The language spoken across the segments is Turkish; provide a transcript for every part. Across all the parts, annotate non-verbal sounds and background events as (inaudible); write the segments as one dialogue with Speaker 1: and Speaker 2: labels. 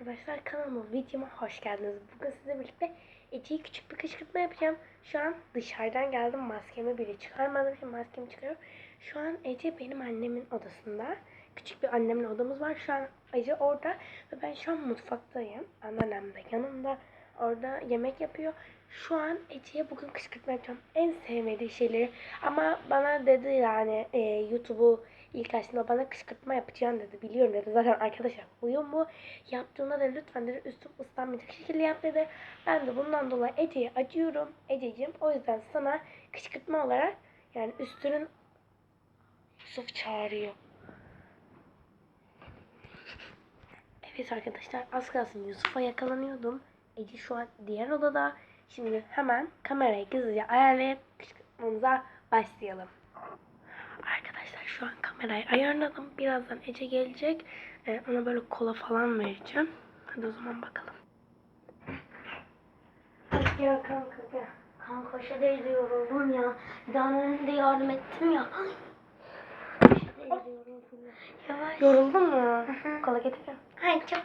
Speaker 1: Arkadaşlar kanalıma videoma hoş geldiniz. Bugün sizinle birlikte Ece'yi küçük bir kışkırtma yapacağım. Şu an dışarıdan geldim maskemi bile çıkarmadım. Şimdi maskemi çıkarıyorum. Şu an Ece benim annemin odasında. Küçük bir annemin odamız var. Şu an Ece orada ve ben şu an mutfaktayım. Anneannem de yanımda. Orada yemek yapıyor. Şu an Ece'ye bugün kışkırtma yapacağım. En sevmediği şeyleri. Ama bana dedi yani e, YouTube'u ilk açtığında bana kışkırtma yapacağım dedi. Biliyorum dedi. Zaten arkadaşlar uyum bu. Yaptığında da lütfen dedi üstüm ıslanmayacak şekilde yap dedi. Ben de bundan dolayı Ece'ye acıyorum. Ececiğim o yüzden sana kışkırtma olarak yani üstünün Yusuf çağırıyor. Evet arkadaşlar az kalsın Yusuf'a yakalanıyordum. Ece şu an diğer odada. Şimdi hemen kamerayı gizlice ayarlayıp kışkırtmamıza başlayalım. Arkadaşlar şu an kamerayı ayarladım. Birazdan Ece gelecek. Ee, ona böyle kola falan vereceğim. Hadi o zaman bakalım. Gel kanka gel.
Speaker 2: Kanka şöyle yoruldum ya. Daha önünde yardım ettim ya. Yavaş.
Speaker 1: Yoruldun mu? Kola getireyim.
Speaker 2: Ay çok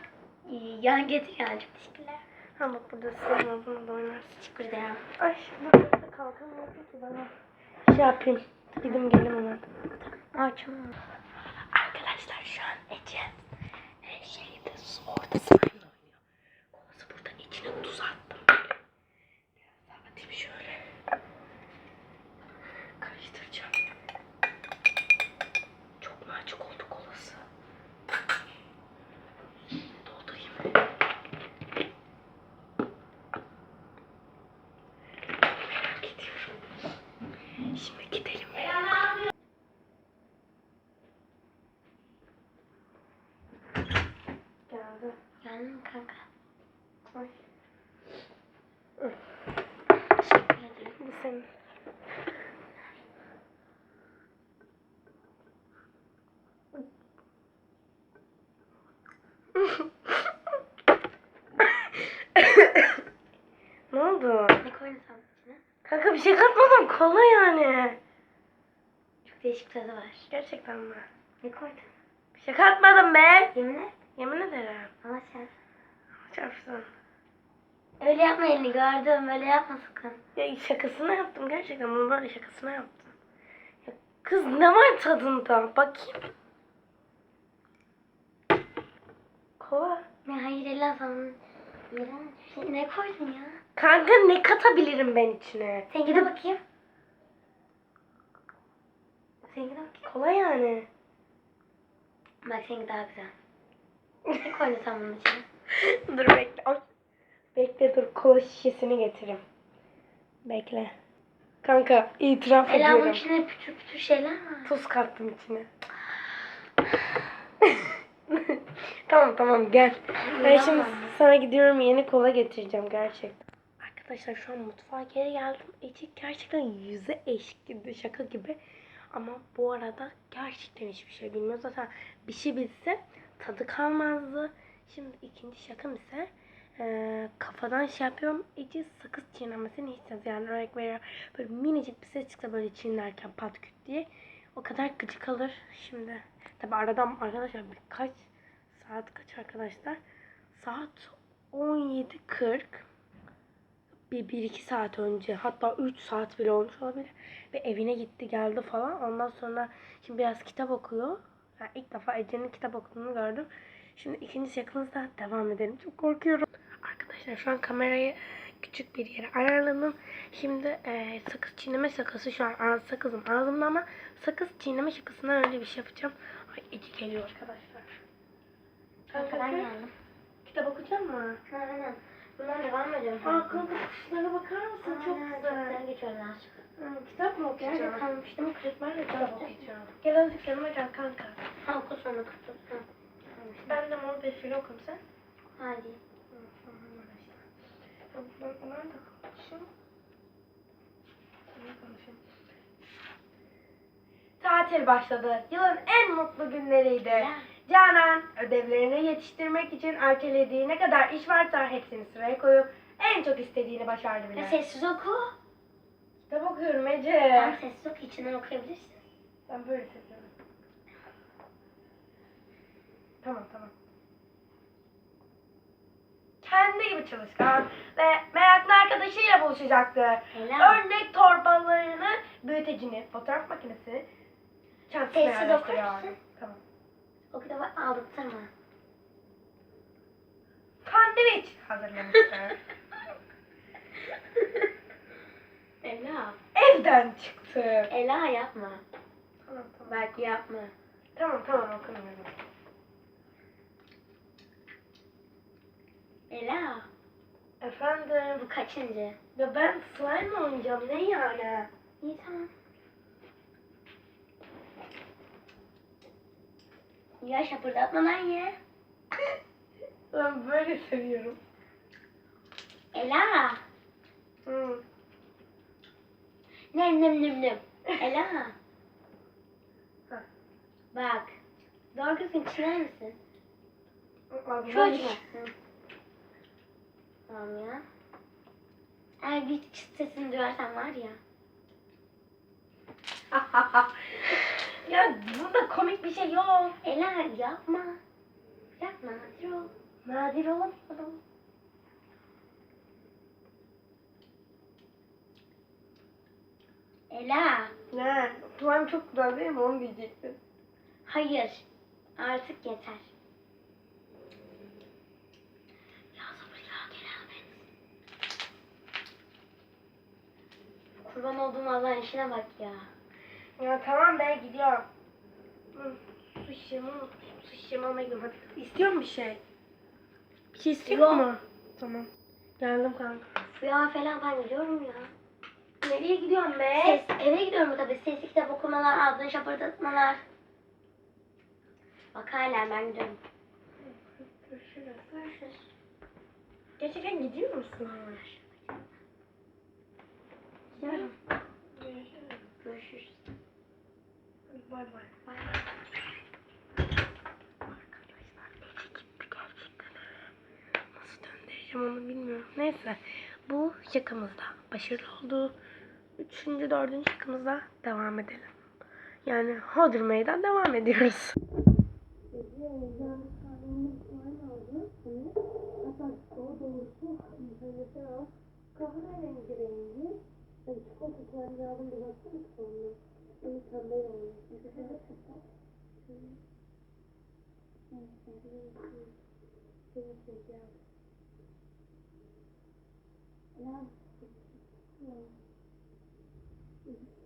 Speaker 2: iyi. Yani getir çok teşekkürler.
Speaker 1: Ha bak burada sığma bunu da oynarsın.
Speaker 2: Teşekkür ederim.
Speaker 1: Ay burada da kalkamıyorum ki bana. Şey yapayım. Gidim gelim hemen.
Speaker 2: Açım.
Speaker 1: Arkadaşlar şu an Ece her şeyde orada slime oynuyor. Kolası burada içine tuz attım. Biraz daha atayım şöyle. Karıştıracağım. Çok mu açık oldu kolası? Doldurayım. Merak ediyorum. Şimdi gidelim. Geldi.
Speaker 2: Geldin mi kanka?
Speaker 1: Ay.
Speaker 2: Teşekkür ederim.
Speaker 1: Bu senin. ne oldu?
Speaker 2: Ne koydun sen içine?
Speaker 1: Kanka bir şey katmadım. Kola yani.
Speaker 2: Çok değişik tadı var.
Speaker 1: Gerçekten mi?
Speaker 2: Ne koydun?
Speaker 1: Bir şey katmadım be.
Speaker 2: Yemin et.
Speaker 1: Yemin ederim.
Speaker 2: Allah sen.
Speaker 1: Çarpsın.
Speaker 2: Öyle yapma elini gördüm. Öyle yapma sakın.
Speaker 1: Ya şakasına yaptım gerçekten. Bunu böyle şakasına yaptım. Ya kız ne var tadında? Bakayım. Kola.
Speaker 2: Ne hayır Ela sana. Şey, ne koydun ya?
Speaker 1: Kanka ne katabilirim ben içine?
Speaker 2: Sen gide bakayım. Sen gide bakayım.
Speaker 1: Kola yani.
Speaker 2: Bak seninki daha güzel. Ne koydun sen bunun içine? (laughs)
Speaker 1: dur bekle. Ay. Bekle dur kola şişesini getireyim. Bekle. Kanka itiraf
Speaker 2: Ela
Speaker 1: ediyorum.
Speaker 2: içinde pütür pütür şeyler var.
Speaker 1: Tuz kattım içine. (laughs) tamam tamam gel. Ben şimdi sana gidiyorum yeni kola getireceğim gerçekten. Arkadaşlar şu an mutfağa geri geldim. Ece gerçekten yüze eşkindi şaka gibi. Ama bu arada gerçekten hiçbir şey bilmiyor. Zaten bir şey bilse tadı kalmazdı. Şimdi ikinci şakam ise eee, kafadan şey yapıyorum. Ece sakız çiğnemesini hiç sevmez. Yani örnek veriyorum. Böyle minicik bir ses çıksa böyle çiğnerken pat küt diye. O kadar gıcık alır. Şimdi tabi aradan arkadaşlar birkaç saat kaç arkadaşlar? Saat 17.40 bir, bir iki saat önce hatta 3 saat bile olmuş olabilir ve evine gitti geldi falan ondan sonra şimdi biraz kitap okuyor yani ilk defa Ece'nin kitap okuduğunu gördüm şimdi ikinci şakamızda devam edelim çok korkuyorum arkadaşlar şu an kamerayı e, küçük bir yere ayarladım şimdi e, sakız çiğneme şakası şu an ağız sakızım ağzımda ama sakız çiğneme şakasından önce bir şey yapacağım ay Ece geliyor arkadaşlar
Speaker 2: Arkadan
Speaker 1: gel.
Speaker 2: geldim.
Speaker 1: kitap okuyacak mı?
Speaker 2: Ha, aynen. Bundan devam ediyorum.
Speaker 1: Aa kanka kuşlara bakar mısın? Çok
Speaker 2: Aynen,
Speaker 1: güzel.
Speaker 2: güzel geçiyorlar.
Speaker 1: Hı, kitap mı
Speaker 2: Nerede
Speaker 1: okuyacağım?
Speaker 2: kalmıştım?
Speaker 1: Ben de kitap okuyacağım. Gel azıcık yanıma gel kanka.
Speaker 2: Ha oku sonra oku.
Speaker 1: Ben de mor fil okuyayım sen.
Speaker 2: Hadi.
Speaker 1: Ben kalmışım? Ne konuşayım? Tatil başladı. Yılın en mutlu günleriydi.
Speaker 2: Ya.
Speaker 1: Canan ödevlerini yetiştirmek için ertelediği ne kadar iş varsa hepsini sıraya koyup en çok istediğini başardı bile.
Speaker 2: Ya sessiz oku.
Speaker 1: Kitap okuyorum Ece.
Speaker 2: Tamam sessiz oku. içinden okuyabilirsin.
Speaker 1: Ben böyle seviyorum. Tamam tamam. Deli gibi çalışkan ve meraklı arkadaşıyla buluşacaktı.
Speaker 2: Ela.
Speaker 1: Örnek torbalarını, büyütecini, fotoğraf makinesi, çantasına yerleştiriyor.
Speaker 2: musun?
Speaker 1: Tamam.
Speaker 2: O kitabı aldırtma.
Speaker 1: Sandviç hazırlamıştı. (laughs)
Speaker 2: Ela.
Speaker 1: Evden çıktı.
Speaker 2: Ela yapma.
Speaker 1: Tamam tamam.
Speaker 2: Belki yapma.
Speaker 1: Tamam tamam okumuyorum.
Speaker 2: Ela.
Speaker 1: Efendim.
Speaker 2: Bu kaçıncı?
Speaker 1: Ya ben slime oynayacağım. Ne yani?
Speaker 2: İyi tamam. Ya şapırdatma lan ye. (laughs)
Speaker 1: Ben böyle seviyorum.
Speaker 2: Ela.
Speaker 1: Hı.
Speaker 2: Nem nem nem nem. Ela. (laughs) Bak. Doğru düzgün çiğner misin?
Speaker 1: Ağzına
Speaker 2: Şu açma. Tamam ya. Eğer bir çıt sesini duyarsan var ya. (laughs)
Speaker 1: ya bunda komik bir şey yok.
Speaker 2: Ela yapma. Yapma. Nadir ol.
Speaker 1: Nadir olamıyorum.
Speaker 2: Ela.
Speaker 1: Ne? Slime çok güzel değil mi? Onu diyecektin.
Speaker 2: Hayır. Artık yeter. Ya sabır ya keramet. Kurban olduğum Allah'ın işine bak ya.
Speaker 1: Ya tamam be gidiyorum. Su şişemi. Su şişemi almaya gidiyorum. Hadi. İstiyor musun bir şey? Bir şey istiyor
Speaker 2: Yok.
Speaker 1: mu? Tamam. Geldim kanka.
Speaker 2: Ya falan ben gidiyorum ya.
Speaker 1: Nereye gidiyorsun be?
Speaker 2: Ses, eve gidiyorum tabii. Sesli kitap okumalar, ağzını şapırdatmalar. Bak hala ben gidiyorum.
Speaker 1: Görüşürüz.
Speaker 2: Görüşürüz.
Speaker 1: Gerçekten gidiyor musun?
Speaker 2: Gidiyorum.
Speaker 1: Görüşürüz. Bay bay. Gerçekten. Nasıl döndüreceğim onu bilmiyorum. Neyse bu şakamızda başarılı oldu. Üçüncü, dördüncü şakamızda devam edelim. Yani Hodr Meydan devam ediyoruz. Kahverengi çikolatalarını aldım bir baksana sonra. Onu pembe olmuş. Mesela kapat.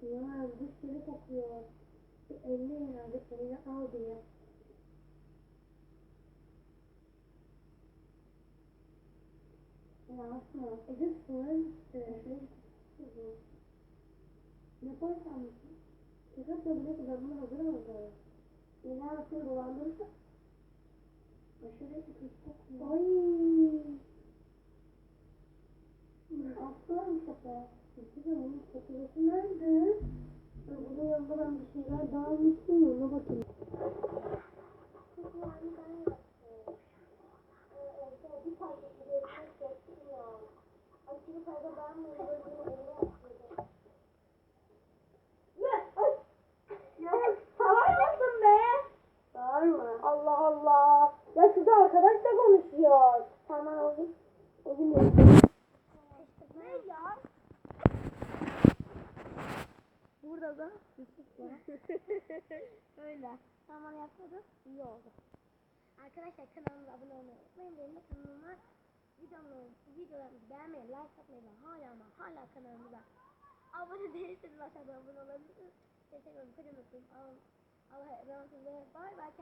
Speaker 1: Ya bir sürü kokuyor. Bir elle herhalde elini al diye. Ya asma. Ece sığır işte. Yaparsan mısın? Şaka söylüyor ki ben bunu hazır alacağım. Yine asıl dolandırırsa. Aşırı kokuyor. Ay. Aslan şaka. Peki onun kokusu nerede? Bunun yanında ben bir şeyler daha almıştım ya ona bakayım. Ya savaşmasın be. Bağırma. Allah Allah. Şurada arkadaşla konuşuyor. Tamam oğlum. O gün Ne ya? Burada da Yusuf var. (laughs) Öyle. Tamam yapmadım. İyi oldu.
Speaker 2: Arkadaşlar kanalımıza abone olmayı unutmayın. Benim de kanalıma videolarımı, videolarımızı beğenmeyi, like atmayı ve hala ama hala kanalımıza abone değilseniz aşağıda abone olabilirsiniz. Teşekkür ederim. Öpüyorum. Allah'a emanet olun. Bay bay.